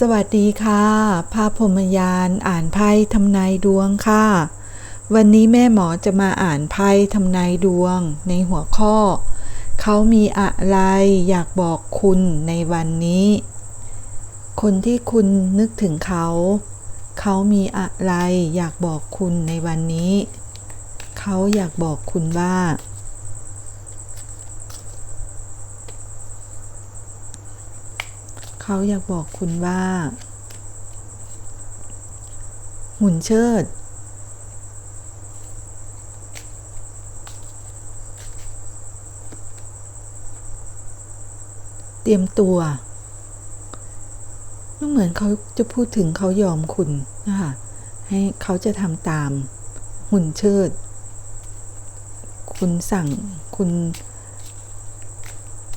สวัสดีค่ะ ภาพพรมยานอ่านไพ่ทำนายดวงค่ะ วันนี้แม่หมอจะมาอ่านไพ่ทำนายดวง ในหัวข้อ เขามีอะไรอยากบอกคุณในวันนี้ คนที่คุณนึกถึงเขา เขามีอะไรอยากบอกคุณในวันนี้ เขาอยากบอกคุณว่า เขาอยากบอกคุณว่า หุ่นเชิด เตรียมตัวก็เหมือนเขาจะพูดถึงเขายอมคุณนะคะให้เขาจะทำตามหุ่นเชิด คุณสั่งคุณ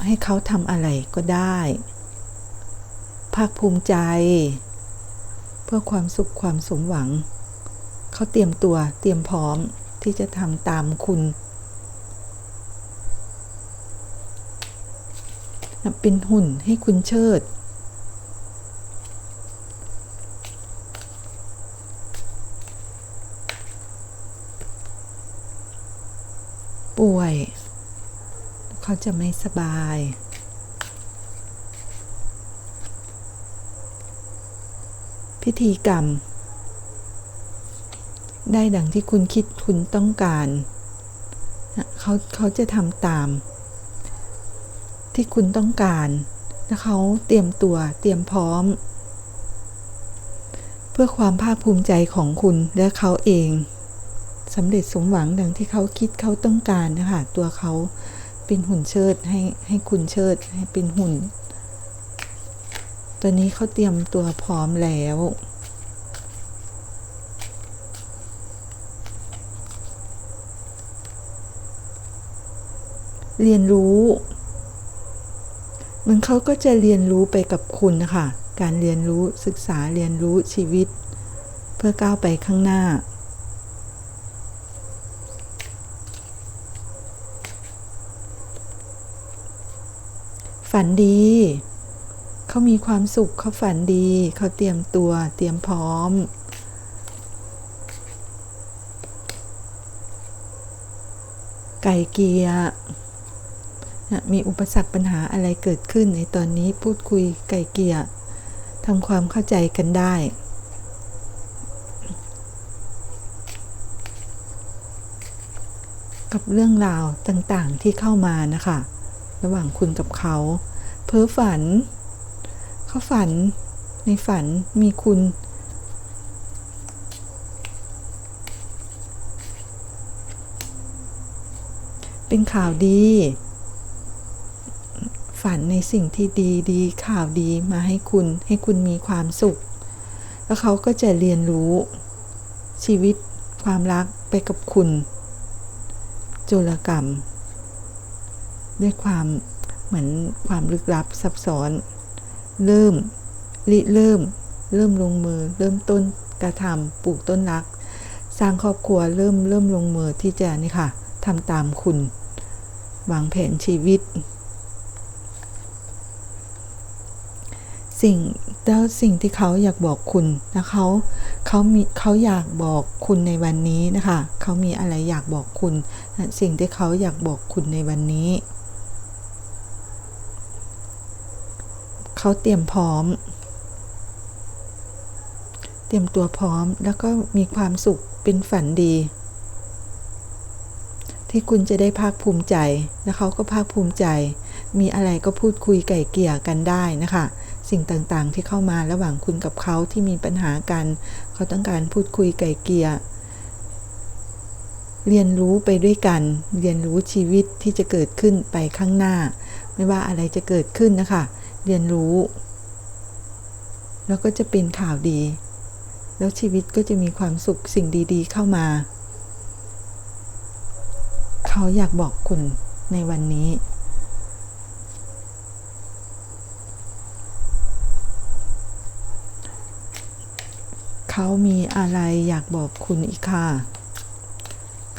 ให้เขาทำอะไรก็ได้าคภูมิใจ เพื่อความสุขความสมหวัง เขาเตรียมตัวเตรียมพร้อมที่จะทำตามคุณเป็นหุ่นให้คุณเชิด ป่วย เขาจะไม่สบาย พิธีกรรม ได้ดังที่คุณคิดคุณต้องการ เขาเขาจะทำตาม ที่คุณต้องการและเขาเตรียมตัวเตรียมพร้อม เพื่อความภาคภูมิใจของคุณและเขาเองสำเร็จสมหวังดังที่เขาคิดเขาต้องการนะคะตัวเขาเป็นหุ่นเชิดให้ให้คุณเชิดให้เป็นหุ่น ตอนนี้เขาเตรียมตัวพร้อมแล้ว เรียนรู้ มันเขาก็จะเรียนรู้ไปกับคุณนะคะการเรียนรู้ศึกษาเรียนรู้ชีวิต เพื่อก้าวไปข้างหน้า ฝันดี เขามีความสุขเขาฝันดี เขาเตรียมตัวเตรียมพร้อม ไก่เกียร์มีอุปสรรคปัญหาอะไรเกิดขึ้นในตอนนี้พูดคุยไก่เกียทำความเข้าใจกันได้ กับเรื่องราวต่างๆที่เข้ามานะคะ ระหว่างคุณกับเขา เพ้อฝัน เขาฝันในฝันมีคุณ เป็นข่าวดี ฝันในสิ่งที่ดีดีข่าวดีมาให้คุณให้คุณมีความสุข แล้วเขาก็จะเรียนรู้ชีวิตความรักไปกับคุณโจรกรรม ด้วยความเหมือนความลึกลับซับซ้อน เริ่มริเริ่ม เริ่มลงมือ เริ่มต้นกระทำปลูกต้นรัก สร้างครอบครัวเริ่มเริ่มลงมือที่จะนี่ค่ะทำตามคุณวางแผนชีวิต สิ่งแล้วสิ่งที่เขาอยากบอกคุณนะเขาเขามีเขาอยากบอกคุณในวันนี้นะคะ เขามีอะไรอยากบอกคุณ สิ่งที่เขาอยากบอกคุณในวันนี้ เขาเตรียมพร้อม เตรียมตัวพร้อมแล้วก็มีความสุขเป็นฝันดี ที่คุณจะได้ภาคภูมิใจ และเขาก็ภาคภูมิใจ มีอะไรก็พูดคุยไก่เกี่ยกันได้นะคะ สิ่งต่างๆที่เข้ามาระหว่างคุณกับเขาที่มีปัญหากัน เขาต้องการพูดคุยไก่เกี่ยเรียนรู้ไปด้วยกัน เรียนรู้ชีวิตที่จะเกิดขึ้นไปข้างหน้า ไม่ว่าอะไรจะเกิดขึ้นนะคะ เรียนรู้ แล้วก็จะเป็นข่าวดี แล้วชีวิตก็จะมีความสุขสิ่งดีๆ เข้ามา เขาอยากบอกคุณในวันนี้ เขามีอะไรอยากบอกคุณอีกค่ะ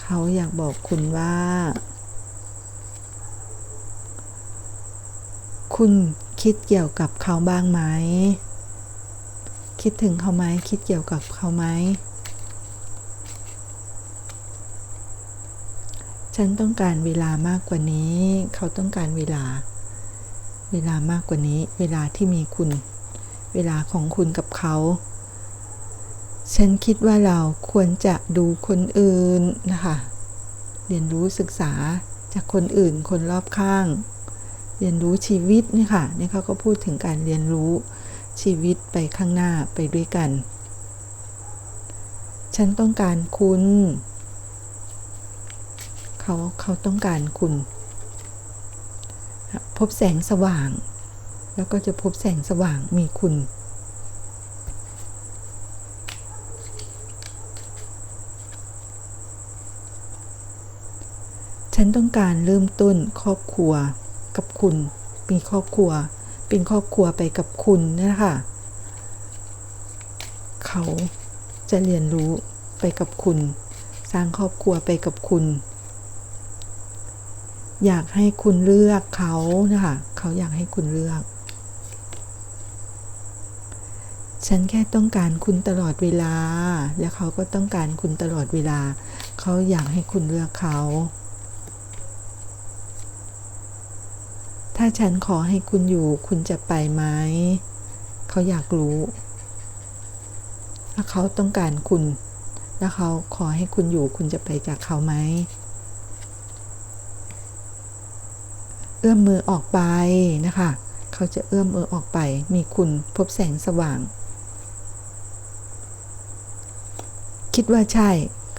เขาอยากบอกคุณว่า คุณ คิดเกี่ยวกับเขาบ้างไหม คิดถึงเขาไหม คิดเกี่ยวกับเขาไหม ฉันต้องการเวลามากกว่านี้ เขาต้องการเวลา เวลามากกว่านี้ เวลาที่มีคุณ เวลาของคุณกับเขา ฉันคิดว่าเราควรจะดูคนอื่นนะคะ เรียนรู้ศึกษาจากคนอื่น คนรอบข้าง เรียนรู้ชีวิตนี่ค่ะนี่เขาก็พูดถึงการเรียนรู้ชีวิตไปข้างหน้าไปด้วยกัน ฉันต้องการคุณ เขาเขาต้องการคุณ พบแสงสว่าง แล้วก็จะพบแสงสว่างมีคุณฉันต้องการเริ่มต้นครอบครัว กับคุณมีครอบครัว เป็นครอบครัวไปกับคุณนะคะเขาจะเรียนรู้ไปกับคุณ สร้างครอบครัวไปกับคุณ อยากให้คุณเลือกเขานะคะเขาอยากให้คุณเลือก ฉันแค่ต้องการคุณตลอดเวลา และเขาก็ต้องการคุณตลอดเวลา เขาอยากให้คุณเลือกเขา ถ้าฉันขอให้คุณอยู่คุณจะไปไหม เขาอยากรู้ ถ้าเขาต้องการคุณ แล้วเขาขอให้คุณอยู่คุณจะไปจากเขาไหม เอื้อมมือออกไปนะคะ เขาจะเอื้อมมือออกไป มีคุณพบแสงสว่าง คิดว่าใช่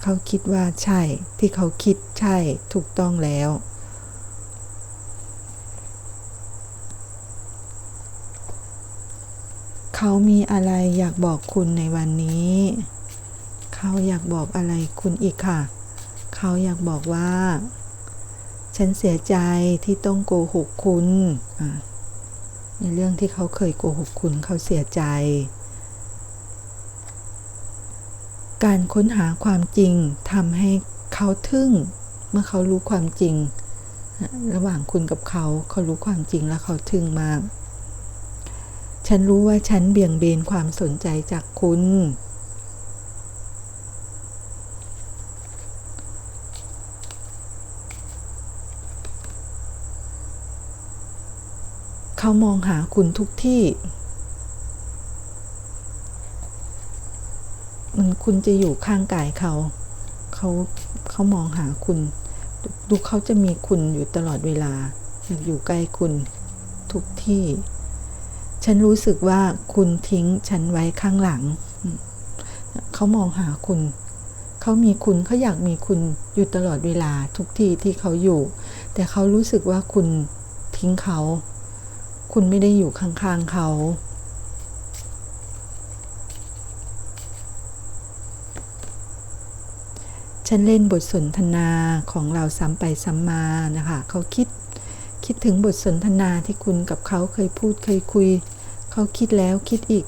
เขาคิดว่าใช่ ที่เขาคิดใช่ ถูกต้องแล้ว เขามีอะไรอยากบอกคุณในวันนี้ เขาอยากบอกอะไรคุณอีกค่ะ เขาอยากบอกว่า ฉันเสียใจที่ต้องโกหกคุณในเรื่องที่เขาเคยโกหกคุณเขาเสียใจ การค้นหาความจริงทำให้เขาทึ่ง เมื่อเขารู้ความจริง ระหว่างคุณกับเขาเขารู้ความจริงแล้วเขาทึ่งมาก ฉันรู้ว่าฉันเบี่ยงเบนความสนใจจากคุณ เขามองหาคุณทุกที่ มันคุณจะอยู่ข้างกายเขา เขาเขามองหาคุณ ดูเขาจะมีคุณอยู่ตลอดเวลา อยากอยู่ใกล้คุณทุกที่ ฉันรู้สึกว่าคุณทิ้งฉันไว้ข้างหลัง เขามองหาคุณ เขามีคุณเขาอยากมีคุณอยู่ตลอดเวลาทุกที่ที่เขาอยู่ แต่เขารู้สึกว่าคุณทิ้งเขา คุณไม่ได้อยู่ข้างๆเขาฉันเล่นบทสนทนาของเราซ้ำไปซ้ำมานะคะ เขาคิด คิดถึงบทสนทนาที่คุณกับเขาเคยพูดเคยคุย เขาคิดแล้วคิดอีก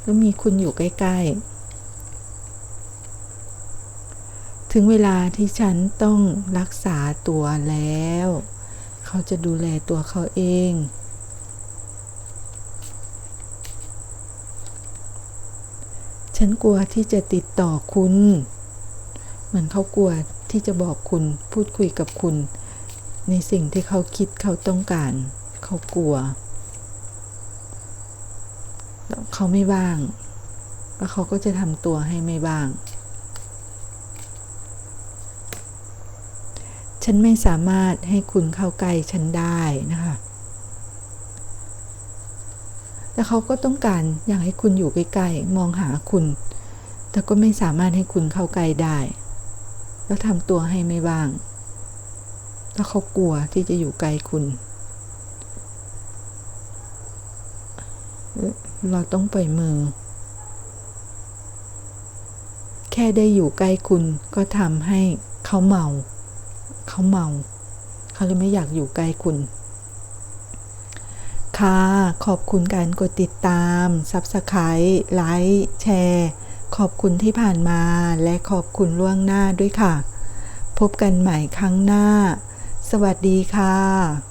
แล้วมีคุณอยู่ใกล้ๆ ถึงเวลาที่ฉันต้องรักษาตัวแล้ว เขาจะดูแลตัวเขาเองฉันกลัวที่จะติดต่อคุณ เหมือนเขากลัวที่จะบอกคุณพูดคุยกับคุณ ในสิ่งที่เขาคิดเขาต้องการ เขากลัว เขาไม่ว่าง แล้วเขาก็จะทำตัวให้ไม่ว่าง ฉันไม่สามารถให้คุณเข้าใกล้ฉันได้นะคะแต่เขาก็ต้องการอยากให้คุณอยู่ใกล้ๆมองหาคุณ แต่ก็ไม่สามารถให้คุณเข้าใกล้ได้ แล้วทำตัวให้ไม่ว่าง แล้วเขากลัวที่จะอยู่ใกลคุณ เราต้องปล่อยมือ แค่ได้อยู่ใกล้คุณก็ทำให้เขาเมา เขาเมา เขาเลยไม่อยากอยู่ใกล้คุณค่ะขอบคุณการกดติดตาม Subscribe ไลค์แชร์ ขอบคุณที่ผ่านมาและขอบคุณล่วงหน้าด้วยค่ะ พบกันใหม่ครั้งหน้า สวัสดีค่ะ